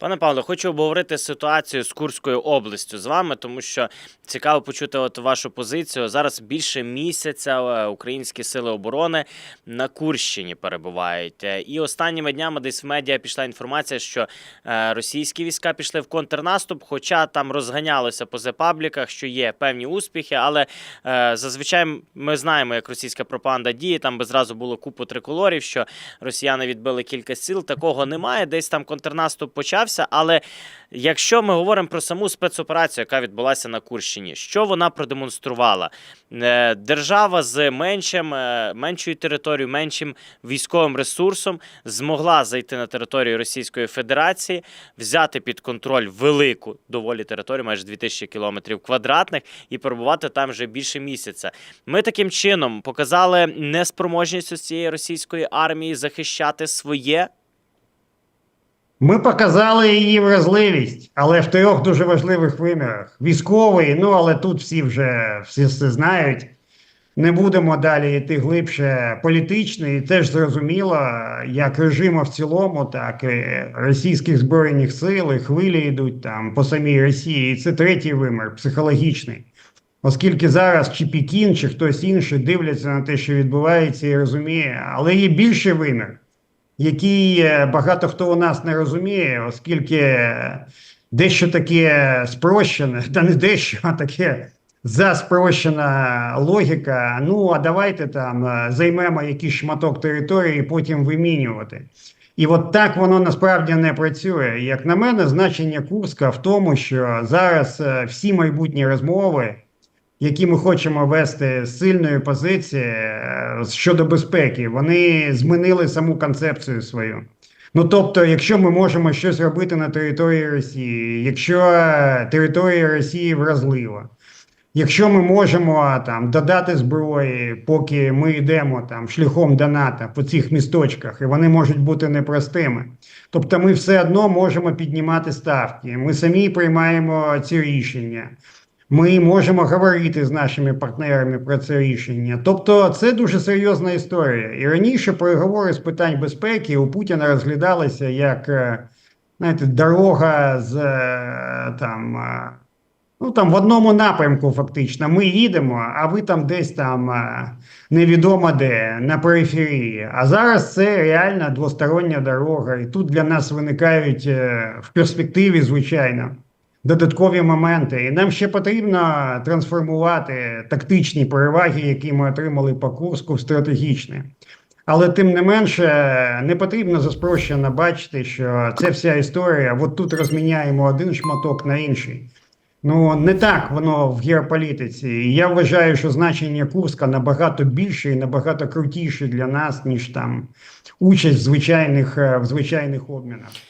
Пане Павло, хочу обговорити ситуацію з Курською областю з вами, тому що цікаво почути от вашу позицію. Зараз більше місяця е, українські сили оборони на Курщині перебувають. Е, І останніми днями десь в медіа пішла інформація, що е, російські війська пішли в контрнаступ, хоча там розганялося по зепабліках, що є певні успіхи, але зазвичай ми знаємо, як російська пропаганда діє. Там би зразу було купу триколорів, що росіяни відбили кілька сіл. Такого немає. Десь там контрнаступ почався. Але якщо ми говоримо про саму спецоперацію, яка відбулася на Курщині, що вона продемонструвала? Е, Держава з меншим, е, меншою територією, меншим військовим ресурсом змогла зайти на територію Російської Федерації, взяти під контроль велику доволі територію, майже 2000 кілометрів квадратних, і перебувати там вже більше місяця. Ми таким чином показали неспроможність цієї російської армії захищати своє. Ми показали її вразливість, але в трьох дуже важливих вимірах. Військовий, ну але тут всі вже всі все знають. Не будемо далі йти глибше. Політичний, теж зрозуміло, як режиму в цілому, так і російських збройних сил, і хвилі йдуть там по самій Росії. І це третій вимір, психологічний. Оскільки зараз чи Пекін, чи хтось інший дивляться на те, що відбувається, і розуміє, але є більший вимір який е, багато хто у нас не розуміє, оскільки е, дещо таке спрощене, та не дещо, а таке заспрощена логіка. Ну, а давайте там е, займемо якийсь шматок території, і потім вимінювати. І от так воно насправді не працює. Як на мене, значення Курська в тому, що зараз всі майбутні розмови які ми хочемо вести з сильної позиції е, щодо безпеки, вони змінили саму концепцію свою. Ну тобто, якщо ми можемо щось робити на території Росії, якщо е, територія Росії вразлива, якщо ми можемо там додати зброї, поки ми йдемо там шляхом до НАТО по цих місточках, і вони можуть бути непростими. Тобто, ми все одно можемо піднімати ставки. Ми самі приймаємо ці рішення. Ми можемо говорити з нашими партнерами про це рішення. Тобто, це дуже серйозна історія. І раніше переговори з питань безпеки у Путіна розглядалися як е, знаєте, дорога з е, там. е, Ну, там в одному напрямку, фактично, ми їдемо, а ви там десь там невідомо де, на периферії. А зараз це реальна двостороння дорога. І тут для нас виникають в перспективі, звичайно, додаткові моменти. І нам ще потрібно трансформувати тактичні переваги, які ми отримали по Курску, в стратегічні. Але тим не менше не потрібно заспрощено бачити, що це вся історія. От тут розміняємо один шматок на інший. Ну не так воно в геополітиці. Я вважаю, що значення Курська набагато більше і набагато крутіше для нас, ніж там участь в звичайних, в звичайних обмінах.